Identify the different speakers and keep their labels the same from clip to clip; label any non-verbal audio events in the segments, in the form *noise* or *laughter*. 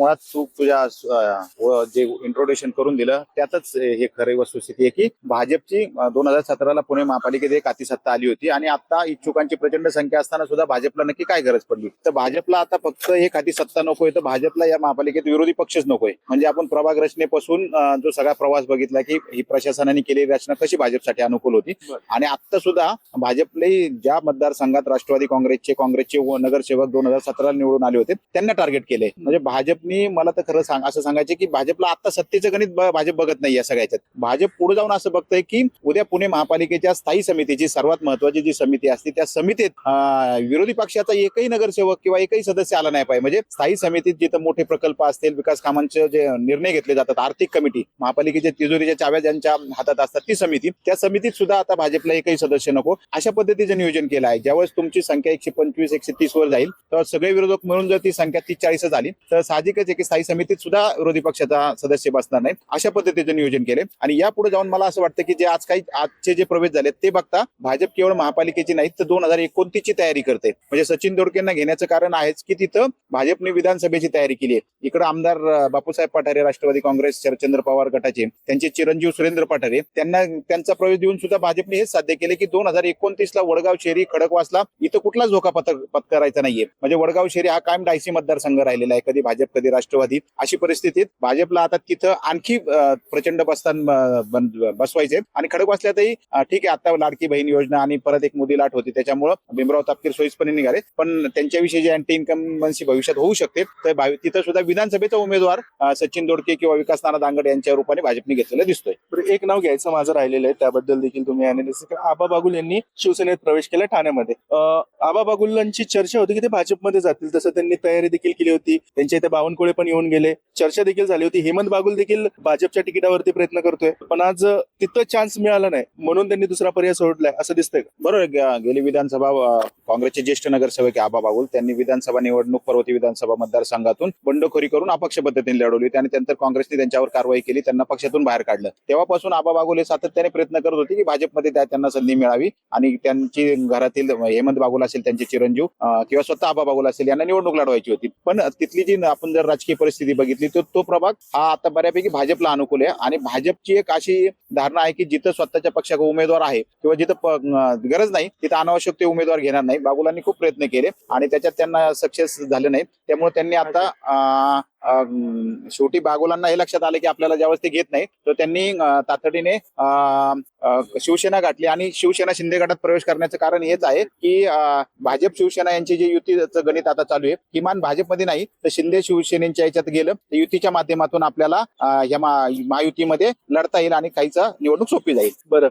Speaker 1: मुळात तू तुझ्या अं, जे इंट्रोडक्शन करून दिलं त्यातच हे खरी वस्तुस्थिती आहे की भाजपची दोन हजार सतराला पुणे महापालिकेत एक हाती सत्ता आली होती आणि आता इच्छुकांची प्रचंड संख्या असताना सुद्धा भाजपला नक्की काय गरज पडली? तर भाजपला आता फक्त एक हाती सत्ता नकोय तर भाजपला या महापालिकेत विरोधी पक्षच नकोय म्हणजे आपण प्रभाग रचनेपासून अं, जो सगळा प्रवास बघितला की ही प्रशासनाने केलेली रचना कशी भाजपसाठी अनुकूल होती. आणि आता सुद्धा भाजपने ज्या मतदारसंघात राष्ट्रवादी काँग्रेसचे काँग्रेसचे व नगरसेवक दोन हजार सतराला निवडून आले होते त्यांना टार्गेट केले म्हणजे भाजपनी मला तर खरं सांग असं सांगायचं की भाजपला आता सत्तेचं गणित भाजप बघत नाही या सगळ्याच्यात भाजप पुढे जाऊन असं बघतंय की उद्या पुणे महापालिकेच्या स्थायी समितीची सर्वात महत्वाची जी समिती असते त्या समितीत विरोधी पक्षाचा एकही नगरसेवक किंवा एकही सदस्य आला नाही पाहिजे. म्हणजे स्थायी समितीत जिथं मोठे प्रकल्प असतील विकास कामांचे जे निर्णय घेतले जातात आर्थिक कमिटी महापालिकेच्या तिजोरीच्या चाव्या ज्यांच्या हातात असतात ती समिती त्या समितीत सुद्धा आता भाजपला एकही सदस्य नको. अशा पद्धतीचं नियोजन केलं आहे. ज्यावेळेस तुमची संख्या एकशे पंचवीस एकशे तीस वर जाईल तर सगळे विरोधक मिळून जर ती संख्या तीस चाळीस झाली तर साहजिक साहजिकच आहे की स्थायी समितीत सुद्धा विरोधी पक्षाचा सदस्य बसणार नाही. अशा पद्धतीचं नियोजन केले आणि यापुढे जाऊन मला असं वाटतं की जे आज काही आजचे जे प्रवेश झाले ते बघता भाजप केवळ महापालिकेची नाही तर दोन हजार एकोणतीसची तयारी करते. म्हणजे सचिन दोडकेंना घेण्याचं कारण आहेच की तिथं भाजपने विधानसभेची तयारी केली आहे. इकडे आमदार बापूसाहेब पठारे राष्ट्रवादी काँग्रेस शरदचंद्र पवार गटाचे त्यांचे चिरंजीव सुरेंद्र पठारे त्यांना त्यांचा प्रवेश देऊन सुद्धा भाजपने हेच साध्य केले की दोन हजार एकोणतीस ला वडगाव शेरी खडकवासला इथं कुठलाच धोका पत्करायचा नाहीये. म्हणजे वडगाव शेरी हा कायम डायसी मतदारसंघ राहिलेला आहे. कधी भाजप कधी राष्ट्रवादी. अशी परिस्थितीत भाजपला आता तिथं आणखी प्रचंड बसतान बसवायचे आणि खडकवासल्यातही अं, ठीक आहे आता लाडकी बहीण योजना आणि परत एक मोदी लाट होती त्याच्यामुळं भीमराव तापकीर सोयीस्पणे निघाले पण त्यांच्याविषयी जे अँटी इन्कमन्सी भविष्यात होऊ शकते तर तिथं सुद्धा विधानसभेचा उमेदवार सचिन दोडके किंवा विकास नाना दांगड यांच्या रूपाने भाजपने घेतलेला दिसतोय.
Speaker 2: एक नाव घ्यायचं माझं राहिलेलं आहे त्याबद्दल देखील तुम्ही अनालिसिस आबा बागुल यांनी शिवसेनेत प्रवेश केला ठाण्यामध्ये. आबा बागुलांची चर्चा होती की ते भाजपमध्ये जातील तसं त्यांनी तयारी देखील केली होती. त्यांच्या इथे बावनकुळे पण येऊन गेले. चर्चा देखील झाली होती. हेमंत बागुल देखील भाजपच्या तिकिटावरती प्रयत्न करतोय. पण आज तिथं चान्स मिळाला नाही. म्हणून त्यांनी दुसरा पर्याय सोडलाय. असं दिसतंय
Speaker 1: बरोबर गेली विधानसभा काँग्रेसचे ज्येष्ठ नगरसेवक आबा बागुल. त्यांनी विधानसभा निवडणूक पर्वती विधानसभा मतदारसंघातून बंडखोरी करून अपक्ष पद्धतीने लढवली होती आणि त्यानंतर काँग्रेसने त्यांच्यावर कारवाई केली. त्यांना पक्षातून बाहेर काढलं. तेव्हापासून आबा बागुल हे सातत्याने प्रयत्न करत होते की भाजपमध्ये त्या- त्यांना संधी मिळावी आणि त्यांची घरातील हेमंत बागुल असेल त्यांचे चिरंजीव किंवा स्वतः आबा बागुल असेल यांना निवडणूक लढवायची होती. पण तिथली जी आपण जर राजकीय परिस्थिती बघितली तर तो प्रभाग हा आता बऱ्यापैकी भाजपला अनुकूल आहे. आणि भाजपची एक अशी धारणा आहे की जिथं स्वतःच्या पक्षाचा उमेदवार आहे किंवा जिथं गरज नाही तिथं अनावश्यक ते उमेदवार घेणार नाही बागुलांनी खूप प्रयत्न केले आणि त्याच्यात त्यांना सक्सेस झाले नाही. त्यामुळे त्यांनी आता शेवटी बागुलांना हे लक्षात आलं की आपल्याला ज्यावेळेस ते घेत नाही तर त्यांनी तातडीने शिवसेना गाठली आणि शिवसेना शिंदे गटात प्रवेश करण्याचं कारण हेच आहे की भाजप शिवसेना यांची जे युतीचं गणित आता चालू आहे किमान भाजपमध्ये नाही तर शिंदे शिवसेनेच्या याच्यात गेलं तर युतीच्या माध्यमातून आपल्याला या महायुतीमध्ये लढता येईल आणि काहीचा निवडणूक सोपी जाईल.
Speaker 2: बरं.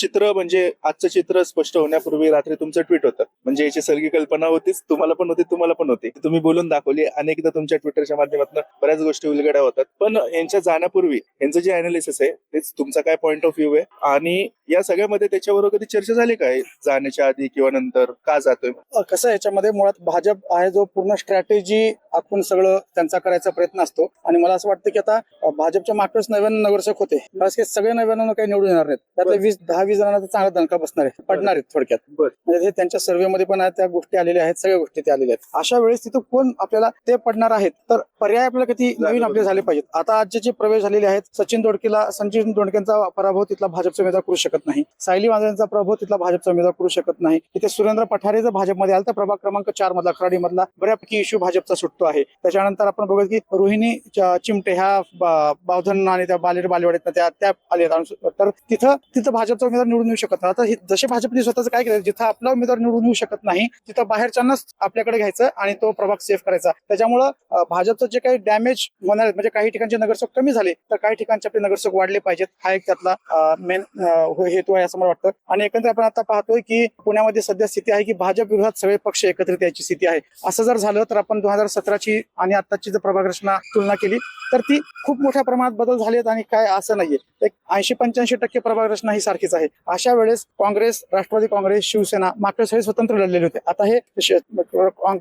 Speaker 2: चित्र म्हणजे आजचं चित्र स्पष्ट होण्यापूर्वी रात्री तुमचं ट्विट होतं. म्हणजे याची सगळी कल्पना होतीच तुम्हाला पण होती तुम्हाला पण होती. तुम्ही बोलून दाखवली अनेकदा तुमच्या ट्विटरच्या माध्यमातून बऱ्याच गोष्टी उलगड्या होतात. पण यांच्या जाण्यापूर्वी यांचं जे अनालिसिस आहे तेच तुमचा काय पॉईंट ऑफ व्ह्यू आहे? आणि या सगळ्यामध्ये त्याच्याबरोबर कधी चर्चा झाली काय जाण्याच्या आधी किंवा नंतर? का जातोय?
Speaker 3: कसं याच्यामध्ये मुळात भाजप आहे जो पूर्ण स्ट्रॅटेजी आखून सगळं त्यांचा करायचा प्रयत्न असतो. आणि मला असं वाटतं की आता भाजपच्या मागच नव्याण्णव नगरसेवक होते. हे सगळे नव्याण्णव काही निवडून येणार नाहीत. त्यातले. वीस दहा वीस जणांना चांगला दणका बसणार आहे. पडणार आहेत थोडक्यात.
Speaker 2: बरं.
Speaker 3: म्हणजे हे त्यांच्या सर्व्हेमध्ये पण त्या गोष्टी आलेल्या आहेत सगळ्या गोष्टी त्या आलेल्या आहेत. अशा वेळेस तिथं कोण आपल्याला ते पडणार आहेत? तर पर्याय आपल्याला किती नवीन आपले झाले पाहिजेत. आता आजचे जे प्रवेश झालेले आहेत सचिन दोडकेला संचिन दोडकेंचा पराभव तिथला भाजपचा उमेदवार करू शकत नाही. सायली वांद्रेंचा प्रभाव तिथला भाजपचा उमेदवार करू शकत नाही. तिथे सुरेंद्र पठारे जर भाजपमध्ये आला तर प्रभाग क्रमांक चार मधला खराडी मधला बऱ्यापैकी इश्यू भाजपचा सुटतो आहे. त्याच्यानंतर आपण बघूया की रोहिणी चिमटे ह्या बावधन आणि त्या बालेर बालेवाडीत त्या त्या आले तर तिथं तिथं भाजपचा उमेदवार निवडून येऊ शकत आता हे जसे भाजपने स्वतःच काय केलं जिथं आपला उमेदवार निवडून येऊ शकत नाही तिथं बाहेरच्यांनाच आपल्याकडे घ्यायचं आणि तो प्रभाग सेव्ह करायचा. त्याच्यामुळं भाजपचं जे काही डॅमेज होणार म्हणजे काही ठिकाणचे नगरसेवक कमी झाले तर काही ठिकाणचे आपले नगरसेवक वाढले पाहिजेत. हा एक त्यातला मेन हेतू आहे असं मला वाटतं. आणि एकंदर आपण आता पाहतोय की पुण्यामध्ये सध्या स्थिती आहे की भाजप विरोधात सगळे पक्ष एकत्रित यायची स्थिती आहे. असं जर झालं तर आपण दोन हजार सतराची आणि आताची जर प्रभाग रचना तुलना केली तर ती खूप मोठ्या प्रमाणात बदल झालेत आणि काय असं नाहीये. एक ऐंशी पंच्याऐंशी टक्के प्रभाग रचना ही सारखीच आहे. आहे. अशा वेळेस काँग्रेस राष्ट्रवादी काँग्रेस शिवसेना मागच्या सगळे स्वतंत्र लढलेले होते. आता हे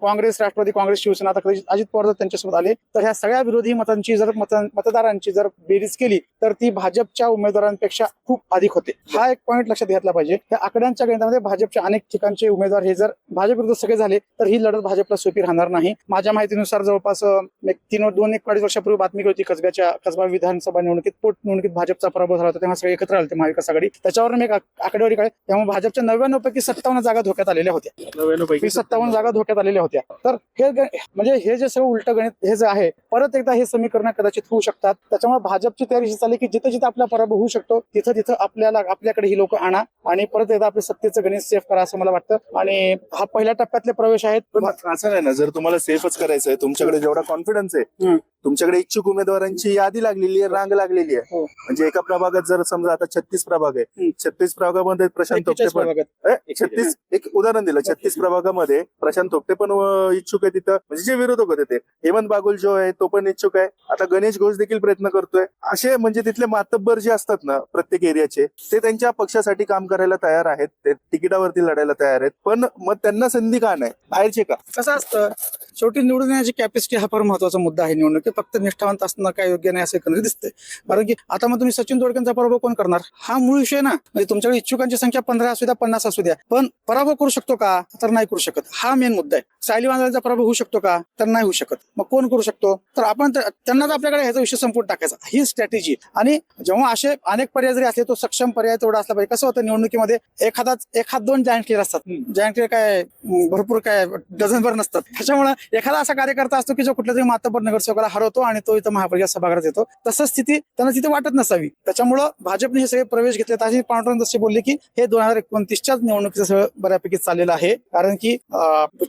Speaker 3: काँग्रेस राष्ट्रवादी काँग्रेस शिवसेना आता कदाचित अजित पवार जर त्यांच्यासोबत आले तर ह्या सगळ्या विरोधी मतांची जर मतदारांची जर बेरीज केली तर ती भाजपच्या उमेदवारांपेक्षा खूप अधिक होते. हा एक पॉईंट लक्षात घेतला पाहिजे. त्या आकड्यांच्या गणितामध्ये भाजपच्या अनेक ठिकाणचे उमेदवार हे जर भाजप विरुद्ध सगळे झाले तर ही लढत भाजपला सोपी राहणार नाही. माझ्या माहितीनुसार जवळपास एक तीन दोन एक अडीच वर्षापूर्वी बातमी होती कसब्याच्या कसबा विधानसभा निवडणुकीत पोट निवडणुकीत भाजपचा पराभव झाला होता तेव्हा सगळे एकत्र आले होते महाविकास आघाडी. त्याच्यावर मी एक आक- आकडेवारी काढली. त्यामुळे भाजपच्या नव्याण्णव पैकी सत्तावन्न जागा धोक्यात आलेल्या होत्या.
Speaker 2: नव्याण्णव पैकी
Speaker 3: ही सत्तावन्न जागा धोक्यात आलेल्या होत्या. तर हे म्हणजे हे जे सगळं उलट गणित हे जे आहे परत एकदा हे समीकरण कदाचित होऊ शकतात. त्याच्यामुळे भाजपची तयारी अशी चालली की जिथं जिथं आपला पराभव होऊ शकतो तिथं तिथं आपल्याला आपल्याकडे ही लोक आणा आणि परत एकदा आपल्या सत्तेचं गणित सेफ करा असं मला वाटतं. आणि हा पहिल्या टप्प्यातले प्रवेश आहेत.
Speaker 2: पण असं नाही ना जर तुम्हाला सेफच करायचं आहे तुमच्याकडे जेवढा कॉन्फिडन्स आहे. तुमच्याकडे इच्छुक उमेदवारांची यादी लागलेली आहे रांग लागलेली आहे.
Speaker 3: हो.
Speaker 2: म्हणजे एका प्रभागात जर समजा आता छत्तीस प्रभाग आहे. छत्तीस प्रभागामध्ये प्रशांत तोपटे
Speaker 3: 41
Speaker 2: पण छत्तीस एक उदाहरण दिलं. छत्तीस प्रभागामध्ये प्रशांत तोपटे पण इच्छुक आहे तिथं. म्हणजे जे विरोधक होते ते. हेमंत बागुल जो आहे तो पण इच्छुक आहे. आता गणेश घोष देखील प्रयत्न करतोय. असे म्हणजे तिथले मातब्बर जे असतात ना प्रत्येक एरियाचे ते त्यांच्या पक्षासाठी काम करायला तयार आहेत. ते तिकिटावरती लढायला तयार आहेत. पण मग त्यांना संधी का नाही? बाहेरचे का?
Speaker 3: कसं असतं? शेवटी निवडून येण्याची कॅपॅसिटी हा फार महत्त्वाचा मुद्दा आहे. निवडणुकीत फक्त निष्ठावंत असणं काय योग्य नाही असं एकंदरीत दिसतंय. कारण की आता मग तुम्ही सचिन दोडकेंचा पराभव कोण करणार? हा मूळ विषय ना. म्हणजे तुमच्याकडे इच्छुकांची संख्या पंधरा असू द्या पन्नास असू द्या. पण पराभव करू शकतो का? तर नाही करू शकत. हा मेन मुद्दा आहे. सायली वांद्रेचा पराभव होऊ शकतो का? तर नाही होऊ शकत. मग कोण करू शकतो? तर आपण त्यांना आपल्याकडे ह्याचा विषय संपून टाकायचा. ही स्ट्रॅटेजी आणि जेव्हा असे अनेक पर्याय जरी असले तो सक्षम पर्याय तेवढा असला पाहिजे. कसं होतं निवडणुकीमध्ये? एखादाच एखाद दोन जायंट क्लिअर असतात. जायंट क्लिअर काय? भरपूर काय? डझनभर नसतात. त्याच्यामुळे एखादा असा कार्यकर्ता असतो की जो कुठल्या तरी मातबर नगरसेवकाला हरवतो आणि तो इथं महापालिका सभागृहात येतो. तसंच स्थिती त्यांना तिथे वाटत नसावी. त्याच्यामुळं भाजपने हे सगळे प्रवेश घेतले. अशी पांडुरंग जसे बोलले की हे दोन हजार एकोणतीसच्याच निवडणुकीचं सगळं बऱ्यापैकी चाललेलं आहे. कारण की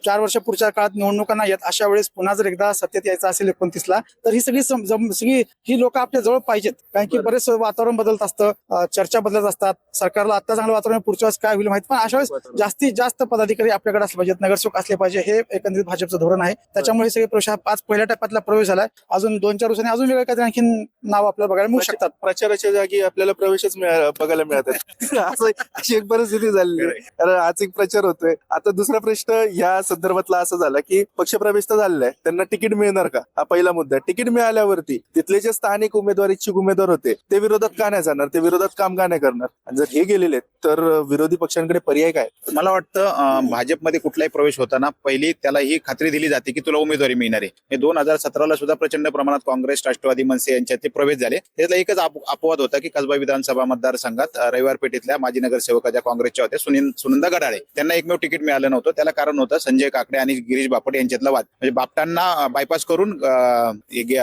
Speaker 3: चार वर्ष पुढच्या काळात निवडणुकांना येत. अशा वेळेस पुन्हा जर एकदा सत्तेत यायचं असेल एकोणतीसला तर ही सगळी सगळी ही लोक आपल्या जवळ पाहिजेत. कारण की बरेच वातावरण बदलत असतं. चर्चा बदलत असतात. सरकारला आता चांगलं वातावरण पुढच्या वेळेस काय होईल माहिती पण अशा वेळेस जास्तीत जास्त पदाधिकारी आपल्याकडे असले पाहिजेत. नगरसेवक असले पाहिजे. हे एकंदरीत भाजपचं धोरण आहे. त्याच्यामुळे हे सगळे प्रवेश हा पाच पहिल्या टप्प्यातला प्रवेश झालाय. अजून दोन चार दिवसांनी अजून वेगळे काहीतरी आणखी नाव आपल्याला बघायला मिळू शकतात.
Speaker 2: प्रचाराच्या जागी आपल्याला प्रवेशच मिळा- बघायला मिळतात. *laughs* असं अशी एक परिस्थिती झालेली आहे. कारण आज एक प्रचार होतोय. आता दुसरा प्रश्न या संदर्भातला असं झाला की पक्षप्रवेश तर झालेला आहे. त्यांना तिकीट मिळणार का? हा पहिला मुद्दा आहे. तिकीट मिळाल्यावरती तिथले जे स्थानिक उमेदवार इच्छुक उमेदवार होते ते विरोधात का नाही जाणार? ते विरोधात काम का नाही करणार? आणि जर हे गेलेले आहेत, तर विरोधी पक्षांकडे पर्याय काय?
Speaker 1: मला वाटतं अं, भाजपमध्ये कुठलाही प्रवेश होताना पहिली त्याला ही खात्री दिली जाते. की तुला उमेदवारी मिळणार आहे. दोन हजार सतराला सुद्धा प्रचंड प्रमाणात काँग्रेस राष्ट्रवादी मनसे यांच्यात ते प्रवेश झाले. त्यातला एकच अप- अपवाद होता की कसबा विधानसभा मतदारसंघात रविवार पेठेतल्या माजी नगरसेवका ज्या काँग्रेसच्या होत्या सुनील सुनंदा गडाळे. त्यांना एकमेव तिकीट मिळालं नव्हतं. त्याला कारण होतं संजय काकडे आणि गिरीश बापट यांच्यातला वाद. म्हणजे बापटांना बायपास करून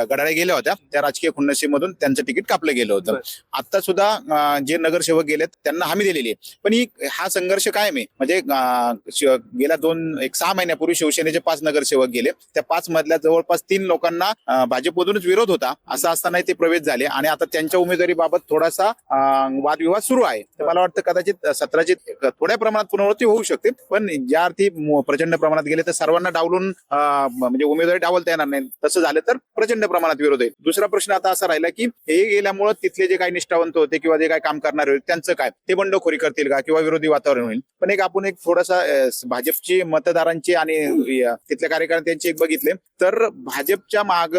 Speaker 1: गडाळे गेल्या होत्या. त्या राजकीय खुन्नसीमधून त्यांचं तिकीट कापलं गेलं होतं. आता सुद्धा जे नगरसेवक गेलेत त्यांना हमी दिलेली आहे. पण ही हा संघर्ष काय आहे. म्हणजे गेल्या दोन एक सहा महिन्यापूर्वी शिवसेनेचे पाच नगरसेवक गेले. त्या पाच मधल्या जवळपास तीन लोकांना भाजपमधूनच विरोध होता. असं असताना ते प्रवेश झाले. आणि आता त्यांच्या उमेदवारीबाबत थोडासा वादविवाद सुरू आहे. तर मला वाटतं कदाचित सत्राची थोड्या प्रमाणात पुनरावृत्ती होऊ शकते. पण ज्या अर्थी प्रचंड प्रमाणात गेले तर सर्वांना डावलून म्हणजे उमेदवारी डावलता येणार नाही. तसं झालं तर प्रचंड प्रमाणात विरोध आहे. दुसरा प्रश्न आता असा राहिला की हे गेल्यामुळे तिथले जे काही निष्ठावंत होते किंवा जे काही काम करणारे होते त्यांचं काय? ते बंडखोरी करतील का? किंवा विरोधी वातावरण होईल? पण एक आपण एक थोडासा भाजपची मतदारांची आणि तिथल्या कार्य कार्यकर्त्यांची एक बघितले. तर भाजपच्या माग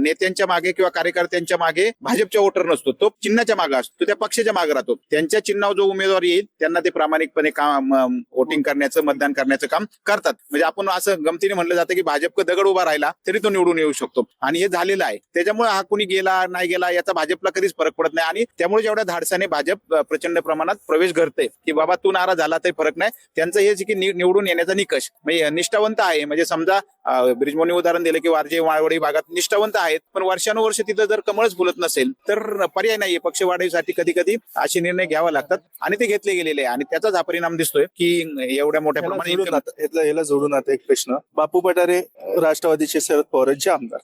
Speaker 1: नेत्यांच्या मागे किंवा कार्यकर्त्यांच्या मागे भाजपच्या वोटर नसतो. तो चिन्हाच्या मागे असतो. त्या पक्षाच्या मागे राहतो. त्यांच्या चिन्हावर जो उमेदवार येईल त्यांना ते प्रामाणिकपणे काम वोटिंग करण्याचं मतदान करण्याचं काम करतात. म्हणजे आपण असं गमतीने म्हणलं जातं की भाजप दगड उभा राहिला तरी तो निवडून येऊ शकतो. आणि हे झालेलं आहे. त्याच्यामुळे हा कुणी गेला नाही गेला याचा भाजपला कधीच फरक पडत नाही. आणि त्यामुळे जेवढ्या धाडसाने भाजप प्रचंड प्रमाणात प्रवेश घडते की बाबा तू नारा झाला तरी फरक नाही. त्यांचं हे की निवडून येण्याचा निकष. म्हणजे निष्ठावंत आहे. म्हणजे समजा ब्रिजमोनी उदाहरण दिलं की वारजे वाळवडी भागात निष्ठावंत आहेत पण वर्षानुवर्ष तिथं जर कमळच फुलत नसेल तर पर्याय नाहीये. पक्ष वाढीसाठी कधी कधी असे निर्णय घ्यावे लागतात आणि ते घेतले गेलेले आहे. आणि त्याचाच हा परिणाम दिसतोय की एवढ्या मोठ्या प्रमाणात
Speaker 2: याला जोडून आता एक प्रश्न. बापू पठारे राष्ट्रवादीचे शरद पवारांचे आमदार.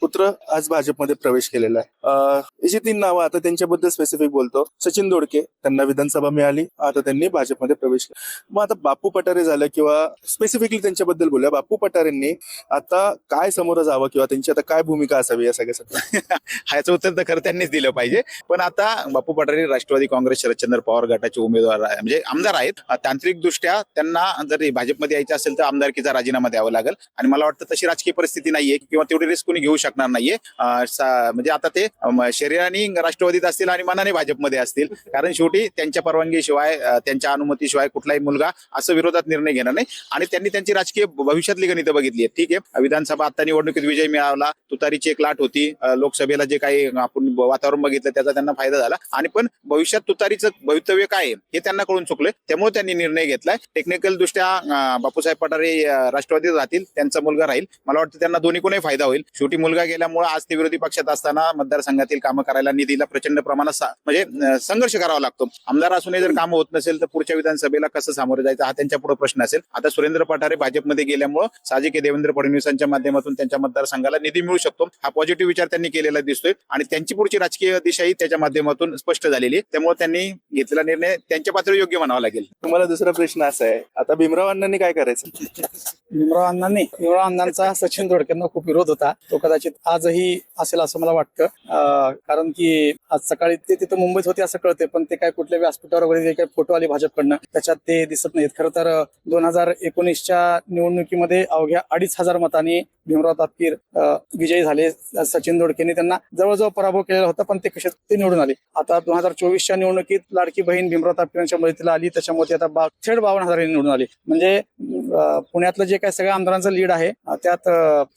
Speaker 2: पुत्र आज भाजपमध्ये प्रवेश केलेला आहे. अशी तीन नावं आता त्यांच्याबद्दल स्पेसिफिक बोलतो. सचिन दोडके त्यांना विधानसभा मिळाली. आता त्यांनी भाजपमध्ये प्रवेश केला. मग आता बापू पटारे झालं किंवा स्पेसिफिकली त्यांच्याबद्दल बोलूया. बापू पटारेंनी आता काय समोर जावं किंवा त्यांची आता काय भूमिका असावी या सगळ्यासाठी
Speaker 1: ह्याचं उत्तर तर खरं त्यांनीच दिलं पाहिजे. पण आता बापू पटारे राष्ट्रवादी काँग्रेस शरदचंद्र पवार गटाचे उमेदवार आहे. म्हणजे आमदार आहेत. तांत्रिक दृष्ट्या त्यांना जर भाजपमध्ये यायचं असेल तर आमदारकीचा राजीनामा द्यावा लागेल. आणि मला वाटतं तशी राजकीय परिस्थिती नाहीये किंवा तेवढी रिस्क कोणी घेऊ शकणार नाहीये. म्हणजे आता ते शरीर शरीराने राष्ट्रवादीत असतील आणि मनाने भाजपमध्ये असतील. कारण शेवटी त्यांच्या परवानगीशिवाय त्यांच्या अनुमतीशिवाय कुठलाही मुलगा असं विरोधात निर्णय घेणार नाही. आणि त्यांनी त्यांची राजकीय भविष्यातली गणितं बघितली आहेत. ठीक आहे. विधानसभा आता निवडणुकीत विजय मिळाला. तुतारीची एक लाट होती. लोकसभेला जे काही आपण वातावरण बघितलं त्याचा त्यांना फायदा झाला. आणि पण भविष्यात तुतारीचं भवितव्य काय आहे हे त्यांना कळून चुकलंय. त्यामुळे त्यांनी निर्णय घेतलाय. टेक्निकल दृष्ट्या बापूसाहेब पठारे राष्ट्रवादीत राहतील. त्यांचा मुलगा राहील. मला वाटतं त्यांना दोन्ही कोणी फायदा होईल. शेवटी मुलगा गेल्यामुळे आज ते विरोधी पक्षात असताना मतदारसंघातील कामं करायला निधीला प्रचंड प्रमाणात सा- म्हणजे संघर्ष करावा लागतो. आमदार असूनही जर कामं होत नसेल तर पुढच्या विधानसभेला कसं सामोरं जायचं हा त्यांच्या पुढे प्रश्न असेल. आता सुरेंद्र पठारे भाजपमध्ये गेल्यामुळे साहजिक देवेंद्र फडणवीसांच्या माध्यमातून त्यांच्या मतदारसंघाला निधी मिळू शकतो. हा पॉझिटिव्ह विचार त्यांनी केलेला दिसतोय. आणि त्यांची पुढची राजकीय दिशाही त्याच्या माध्यमातून स्पष्ट झालेली आहे. त्यामुळे त्यांनी घेतलेला निर्णय त्यांच्या पातळी योग्य म्हणावा लागेल.
Speaker 2: तुम्हाला दुसरा प्रश्न असा आहे. आता भीमराव अण्णांनी काय करायचं?
Speaker 3: भीमराव अण्णांनी भीमराव अण्णांचा सचिन दोडकेंना खूप विरोध होता. तो कदाचित आजही असेल असं मला वाटतं. कारण की आज सकाळी ते तिथं मुंबईत होते असं कळते पण ते काय कुठल्या व्यासपीठावर वगैरे जे काही फोटो आले भाजपकडनं त्याच्यात ते दिसत नाहीत. खरं तर दोन हजार एकोणीसच्या निवडणुकीमध्ये अवघ्या अडीच हजार मतांनी भीमराव तापकीर विजयी झाले. सचिन दोडकेंनी त्यांना जवळजवळ पराभव केलेला होता पण ते कसे ते निवडून आले. आता दोन हजार चोवीसच्या निवडणुकीत लाडकी बहीण भीमराव तापकीरांच्या मदतीला आली त्याच्यामध्ये आता बा थेट बावन्न हजारांनी निवडून आले. म्हणजे पुण्यातलं जे काय सगळ्या आमदारांचं लीड आहे त्यात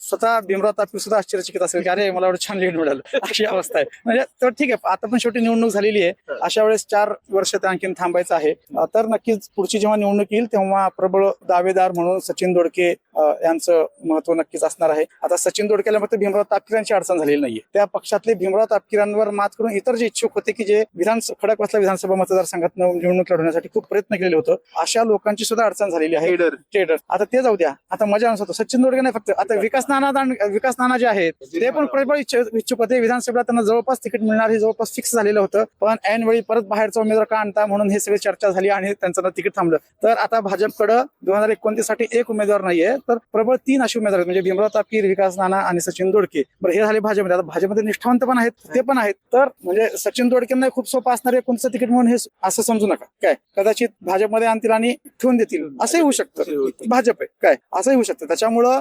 Speaker 3: स्वतः भीमराव तापकीर सुद्धा आश्चर्यचकित असेल की अरे मला एवढं छान लीड मिळालं. अशी अवस्था आहे. म्हणजे तर ठीक आहे आता पण शेवटी निवडणूक झालेली आहे. अशा वेळेस चार वर्ष ते आणखीन थांबायचं आहे. तर नक्कीच पुढची जेव्हा निवडणूक येईल तेव्हा प्रबळ दावेदार म्हणून सचिन दोडके यांचं महत्त्व नक्कीच असणार आहे. आता सचिन दोडकेला फक्त भीमराव तापकीरांची अडचण झालेली नाहीये. त्या पक्षातले भीमराव तापकीरांवर मात करून इतर जे इच्छुक होते की जे विधान खडकवासला विधानसभा मतदारसंघात निवडणूक लढवण्यासाठी खूप प्रयत्न केलेले होतं. अशा लोकांची सुद्धा अडचण झालेली आहे. टेडर. आता ते जाऊ द्या. आता मजा होतो सचिन दोडके नाही फक्त. आता विकास नाना विकास नाना जे आहेत ते पण प्रबळ इच्छ- इच्छुक होते. विधानसभेला त्यांना जवळपास तिकीट मिळणार हे जवळपास फिक्स झालेलं होतं. पण ऐन वेळी परत बाहेरचा उमेदवार का आणता म्हणून हे सगळी चर्चा झाली आणि त्यांचं तिकीट थांबलं. तर आता भाजपकडे दोन हजार एकोणतीससाठी एक उमेदवार नाहीये तर प्रबळ तीन असे उमेदवार आहेत. म्हणजे भीमराव तापकीर विकास नाना आणि सचिन दोडके. बरं हे झाले भाजपमध्ये. आता भाजपमध्ये निष्ठावंत पण आहेत ते पण आहेत. तर म्हणजे सचिन दोडकेंना खूप सोपं असणार आहे कोणतं तिकीट म्हणून हे असं समजू नका. काय? कदाचित भाजपमध्ये आणतील आणि ठेवून देतील. असंही होऊ शकतं. भाजप आहे. काय? असंही होऊ शकतं. त्याच्यामुळं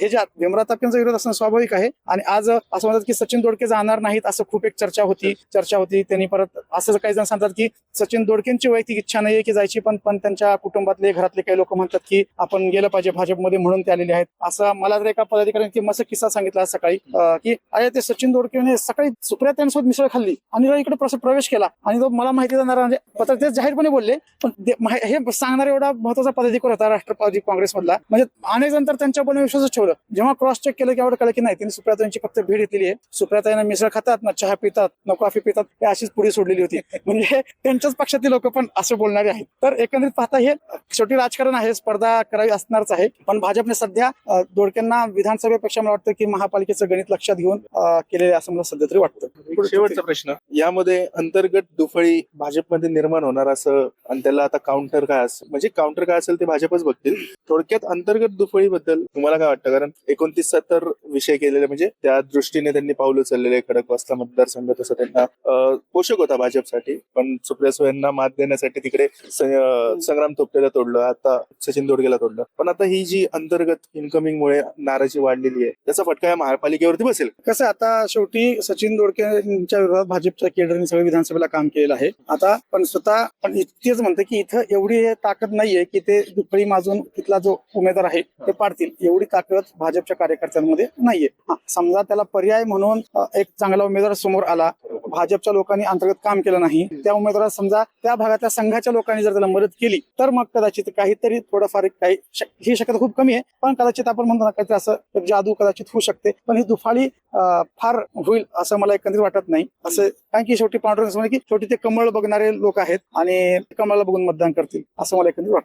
Speaker 3: हे जे भीमराव तापकेंचा विरोध असणं स्वाभाविक आहे. आणि आज असं म्हणतात की सचिन दोडके जाणार नाहीत असं खूप एक चर्चा होती. चर्चा होती. त्यांनी परत असं काही जण सांगतात की सचिन दोडकेंची वैयक्तिक इच्छा नाहीये की जायची पण पण त्यांच्या कुटुंबातले घरातले काही लोक म्हणतात की आपण गेलं पाहिजे भाजपमध्ये म्हणून ते आलेले आहेत. असं मला तर एका पदाधिकाऱ्यांनी मस्त किस्सा सांगितला सकाळी की अरे ते सचिन दोडके सकाळी सुप्रिया त्यांच्यासोबत मिसळ खाल्ली आणि इकडे प्रवेश केला आणि तो मला माहिती देणारा म्हणजे पत्र ते जाहीरपणे बोलले पण हे सांगणारा एवढा महत्त्वाचा पदाधिकारी होता राष्ट्रवादी काँग्रेसमधला. म्हणजे अनेक जण तर त्यांच्यावर विश्वासच ठेवलं. जेव्हा क्रॉस चेक केलं की एवढं कळलं की नाही त्यांनी सुप्रियाताईंची फक्त भेट घेतलेली आहे. सुप्रियाताईंना मिसळ खातात ना चहा पितात ना कॉफी पितात हे अशीच पुढे सोडलेली होती. म्हणजे त्यांच्याच पक्षातील लोक पण असं बोलणारे आहेत. तर एकंदरीत पाहता हे शेवटी राजकारण आहे स्पर्धा करावी असणारच आहे. पण भाजपने सध्या दोडक्यांना विधानसभेपेक्षा मला वाटतं की महापालिकेचं गणित लक्षात घेऊन केलेले असं मला सध्या तरी वाटतं.
Speaker 2: शेवटचा प्रश्न. यामध्ये अंतर्गत दुफळी भाजपमध्ये निर्माण होणार असं आणि त्याला आता काउंटर काय असं म्हणजे काउंटर काय असेल ते भाजपच बघतील. थोडक्यात अंतर्गत दुफळीबद्दल तुम्हाला काय वाटतं? कारण एकोणतीस सत्तर विषय केलेले म्हणजे त्या दृष्टीने त्यांनी पाऊल उचललेले खडक खडकवासला मतदारसंघ तसं त्यांना पोषक होता भाजपसाठी. पण सुप्रिया सुयांना मात देण्यासाठी तिकडे संग्राम तोपटेला तोडलं आता सचिन दोडगेला तोडलं. पण आता ही जी अंतर्गत इन्कमिंग मुळे नाराजी वाढलेली आहे त्याचा फटका या महापालिकेवरती बसेल.
Speaker 3: कसं आता शेवटी सचिन दोडकेंच्या विरोधात भाजपच्या केडरने सगळं विधानसभेला काम केलेलं आहे. आता पण स्वतः पण इतकेच म्हणते की इथं एवढी ताकद नाहीये की ते दुपळी माजून तिथला जो उमेदवार आहे ते पाडतील. एवढी ताकद भाजपच्या कार्यकर्त्यांमध्ये नाहीये. हा, समजा त्याला पर्याय म्हणून एक चांगला उमेदवार समोर आला. भाजपच्या लोकांनी अंतर्गत काम केलं नाही. त्या उमेदवारात समजा त्या भागातल्या संघाच्या लोकांनी जर त्याला मदत केली तर मग कदाचित काहीतरी थोडंफार काही शक- ही शक्यता खूप कमी आहे. पण कदाचित आपण म्हणतो ना काहीतरी असं एक जादू कदाचित होऊ शकते. पण ही दुफाळी फार होईल असं मला एकंदरीत वाटत नाही. असं कारण की शेवटी पांडुरंग की शेवटी ते कमळ बघणारे लोक आहेत आणि कमळाला बघून मतदान करतील असं मला एकंदरीत वाटतं.